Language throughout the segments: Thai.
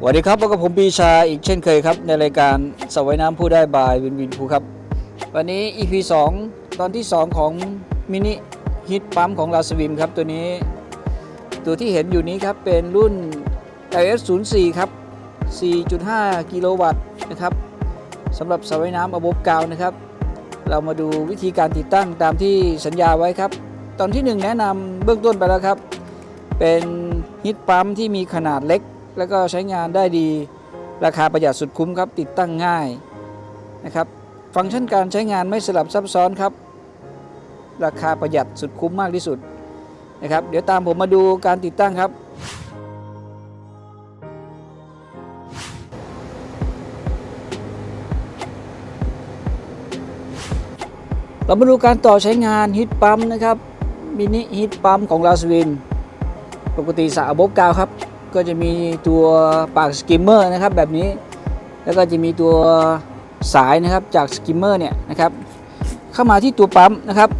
สวัสดีครับพบกับผมปีชาอีกเช่นเคยครับ ในรายการสวายน้ำผู้ได้บายวินวินภูครับ วันนี้ EP 2 ตอนที่ 2 ของมินิฮิตปั๊มของลาสวิมครับ ตัวนี้ ตัวที่เห็นอยู่นี้ครับ เป็นรุ่น LS 0 4ครับ 4.5 กิโลวัตต์นะครับสำหรับสวายน้ำอบกกาวนะครับ เรามาดูวิธีการติดตั้งตามที่สัญญาไว้ครับ ตอนที่ 1 แนะนำเบื้องต้นไปแล้วครับ เป็นฮิตปั๊มที่มีขนาดเล็ก แล้วก็ใช้งานได้ดี ราคาประหยัดสุดคุ้มครับ ติดตั้งง่ายนะครับ ฟังก์ชันการใช้งานไม่สลับซับซ้อนครับ ราคาประหยัดสุดคุ้มมากที่สุดนะครับ เดี๋ยวตามผมมาดูการติดตั้งครับ เรามาดูการต่อใช้งานฮิตปั๊มนะครับมินิฮิตปั๊มของลาสวิน ปกติสระบบกาวครับ ก็จะมีตัวปากสกิมเมอร์นะครับแบบนี้แล้วก็จะมีตัวสายนะครับจากสกิมเมอร์เนี่ยนะครับเข้ามาที่ตัวปั๊มนะครับ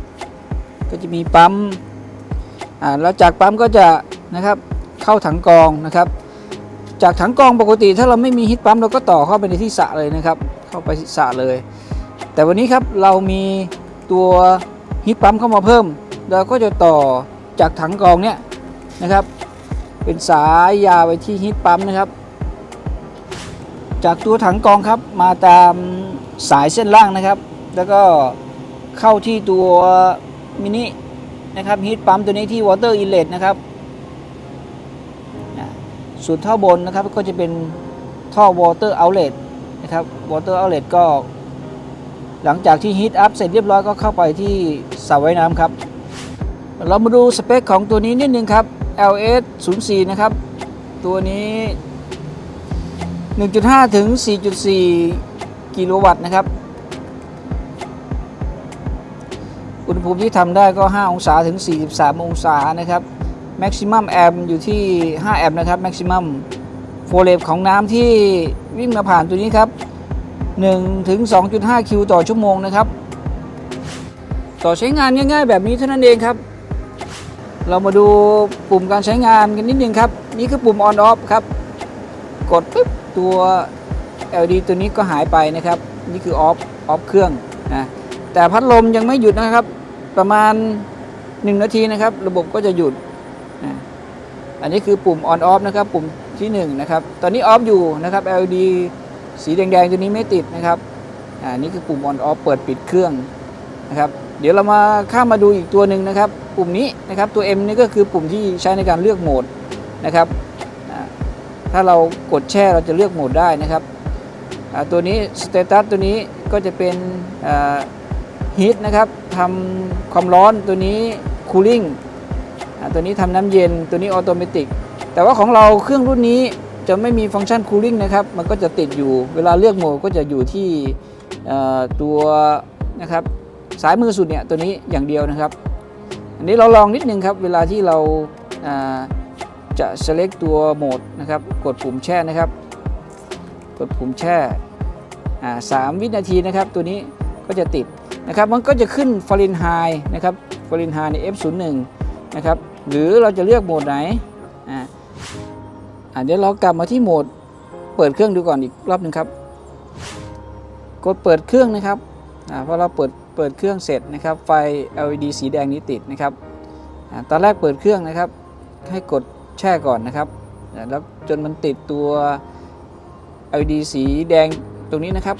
ก็จะมีปั๊มอ่าแล้วจากปั๊มก็จะนะครับเข้าถังกองนะครับ จากถังกองปกติถ้าเราไม่มีฮิตปั๊มเราก็ต่อเข้าไปในที่สระเลยนะครับ เข้าไปสระเลย แต่วันนี้ครับเรามีตัวฮิตปั๊มเข้ามาเพิ่ม เราก็จะต่อจากถังกองเนี่ยนะครับ เป็นสายยาวไปที่ฮิตปั๊มนะครับ จากตัวถังกองครับมาตามสายเส้นล่างนะครับ แล้วก็เข้าที่ตัวมินินะครับฮิตปั๊มตัวนี้ที่วอเตอร์อินเล t นะครับส่วนท่อบนนะครับก็จะเป็นท่อวอเตอร์เอาเล t นะครับวอเตอร์เอาเล t ก็หลังจากที่ฮีทอัพเสร็จเรียบร้อยก็เข้าไปที่สระว่ายน้ำครับ เรามาดูสเปคของตัวนี้นิดนึงครับ LS 0 4 นะครับ ตัวนี้ 1.5 ถึง 4.4 กิโลวัตต์นะครับ อุณหภูมิที่ทำได้ก็ 5 องศาถึง 43 องศานะครับ Maximum Amp อยู่ที่ 5 แอมป์นะครับ Maximum โฟเลฟของน้ำที่วิ่งมาผ่านตัวนี้ครับ 1 ถึง 2.5 คิวต่อชั่วโมงนะครับ ต่อใช้งานง่ายๆแบบนี้เท่านั้นเองครับ เรามาดูปุ่มการใช้งานกันนิดนึงครับ นี่คือปุ่ม on off ครับ กดปุ๊บตัว LED ตัวนี้ก็หายไปนะครับ นี่คือ off off เครื่องนะแต่พัดลมยังไม่หยุดนะครับ ประมาณ 1 นาทีนะครับ ระบบก็จะหยุดนะอันนี้คือปุ่ม on off นะครับ ปุ่มที่1นะครับ ตอนนี้ off อยู่นะครับ LED สีแดงๆตัวนี้ไม่ติดนะครับอ่านี่คือปุ่ม on off เปิดปิดเครื่องนะครับ เดี๋ยวเรามาข้ามมาดูอีกตัวหนึ่งนะครับ ปุ่มนี้นะครับตัว M นี่ก็คือปุ่มที่ใช้ในการเลือกโหมดนะครับถ้าเรากดแช่เราจะเลือกโหมดได้นะครับตัวนี้ Status ตัวนี้ก็จะเป็นฮีทนะครับทำความร้อนตัวนี้ Cooling อ่าตัวนี้ทำน้ำเย็นตัวนี้ออโตเมติกแต่ว่าของเราเครื่องรุ่นนี้จะไม่มีฟังก์ชัน Cooling นะครับ มันก็จะติดอยู่ เวลาเลือกโหมดก็จะอยู่ที่ตัวนะครับสายมือสุดเนี่ยตัวนี้อย่างเดียวนะครับ อันนี้เราลองนิดนึงครับ เวลาที่เราจะ select ตัวโหมดนะครับ กดปุ่มแช่นะครับ กดปุ่มแช่สามวินาทีนะครับ ตัวนี้ก็จะติดนะครับ มันก็จะขึ้นฟาเรนไฮนะครับฟาเรนไฮใน F01 นะครับ หรือเราจะเลือกโหมดไหนอ่าเดี๋ยวเรากลับมาที่โหมด เปิดเครื่องดูก่อนอีกรอบหนึ่งครับ กดเปิดเครื่องนะครับ พอเราเปิดเปิดเครื่องเสร็จนะครับไฟ LED สีแดงนี้ติดนะครับอตอนแรกเปิดเครื่องนะครับ ให้กดแช่ก่อนนะครับแล้วจนมันติดตัว LED สีแดงตรงนี้นะครับ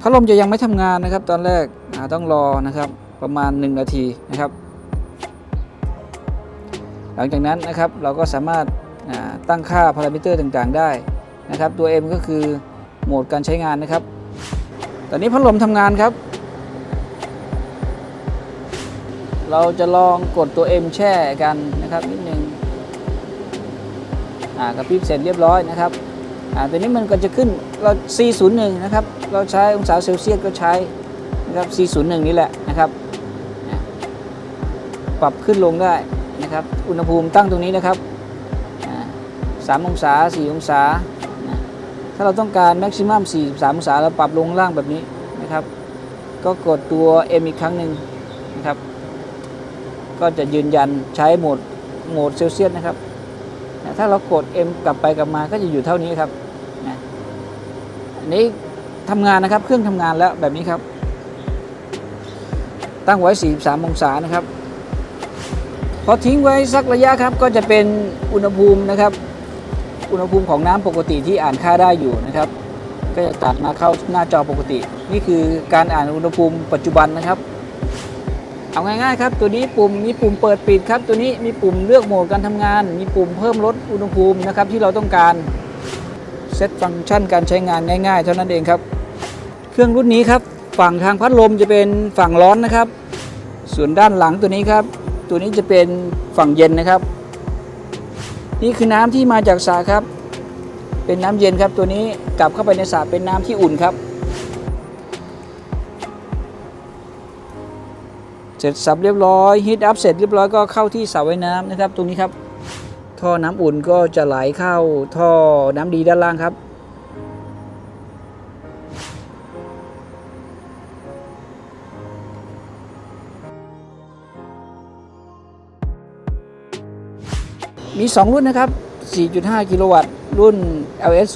พัดลมจะยังไม่ทำงานนะครับ ตอนแรกต้องรอนะครับประมาณ 1 นาทีนะครับ หลังจากนั้นนะครับเราก็สามารถตั้งค่าพารามิเตอร์ต่างๆได้นะครับ ตัว M ก็คือโหมดการใช้งานนะครับ ตอนนี้พัดลมทำงานครับ เราจะลองกดตัว M แช่กันนะครับนิดนึงอ่ากระพริบเสร็จเรียบร้อยนะครับอ่าตัวนี้มันก็จะขึ้นเรา 401 นะครับ เราใช้องศาเซลเซียสก็ใช้นะครับ 401 นี่แหละนะครับ ปรับขึ้นลงได้นะครับ อุณหภูมิตั้งตรงนี้นะครับ3องศา 4 องศา ถ้าเราต้องการแม็กซิมัม43องศาเราปรับลงล่างแบบนี้นะครับ ก็กดตัว M อีกครั้งหนึ่งนะครับ ก็จะยืนยันใช้โหมดโหมดเซลเซียสนะครับนะถ้าเรากด M กลับไปกลับมาก็จะอยู่เท่านี้ครับนะอันนี้ทำงานนะครับเครื่องทำงานแล้วแบบนี้ครับ ตั้งไว้ 43 องศานะครับ พอทิ้งไว้สักระยะครับก็จะเป็นอุณหภูมินะครับ อุณหภูมิของน้ำปกติที่อ่านค่าได้อยู่นะครับ ก็จะตัดมาเข้าหน้าจอปกติ นี่คือการอ่านอุณหภูมิปัจจุบันนะครับ เอาง่ายๆครับตัวนี้ปุ่มมีปุ่มเปิดปิดครับ ตัวนี้มีปุ่มเลือกโหมดการทำงาน มีปุ่มเพิ่มลดอุณหภูมินะครับที่เราต้องการเซตฟังก์ชันการใช้งานง่ายๆ เท่านั้นเองครับ เครื่องรุ่นนี้ครับฝั่งทางพัดลมจะเป็นฝั่งร้อนนะครับ ส่วนด้านหลังตัวนี้ครับ ตัวนี้จะเป็นฝั่งเย็นนะครับ นี่คือน้ำที่มาจากสระครับ เป็นน้ำเย็นครับ ตัวนี้กลับเข้าไปในสระเป็นน้ำที่อุ่นครับ เสร็จสับเรียบร้อยฮีทอัพเสร็จเรียบร้อยก็เข้าที่สระว่ายน้ำนะครับ ตรงนี้ครับ ท่อน้ำอุ่นก็จะไหลเข้าท่อน้ำดีด้านล่างครับ มี 2 รุ่นนะครับ 4.5 กิโลวัตต์ รุ่น LS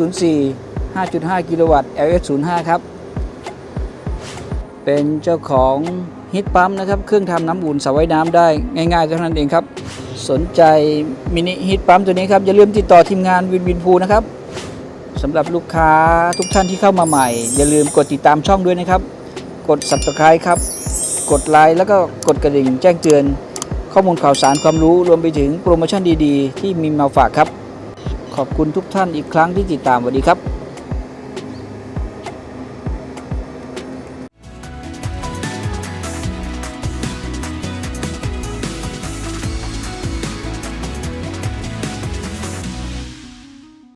04 5.5 กิโลวัตต์ LS 05ครับ เป็นเจ้าของฮิตปั๊มนะครับ เครื่องทำน้ำอุ่นสระว่ายน้ำได้ง่ายๆเท่านั้นเองครับ สนใจมินิฮิตปั๊มตัวนี้ครับ อย่าลืมติดต่อทีมงานวินวินพูนะครับสำหรับลูกค้าทุกท่านที่เข้ามาใหม่ อย่าลืมกดติดตามช่องด้วยนะครับ กด subscribe ครับ กดไลค์แล้วก็กดกระดิ่งแจ้งเตือน ข้อมูลข่าวสารความรู้รวมไปถึงโปรโมชั่นดีๆ ที่มีมาฝากครับ ขอบคุณทุกท่านอีกครั้งที่ติดตามสวัสดีครับ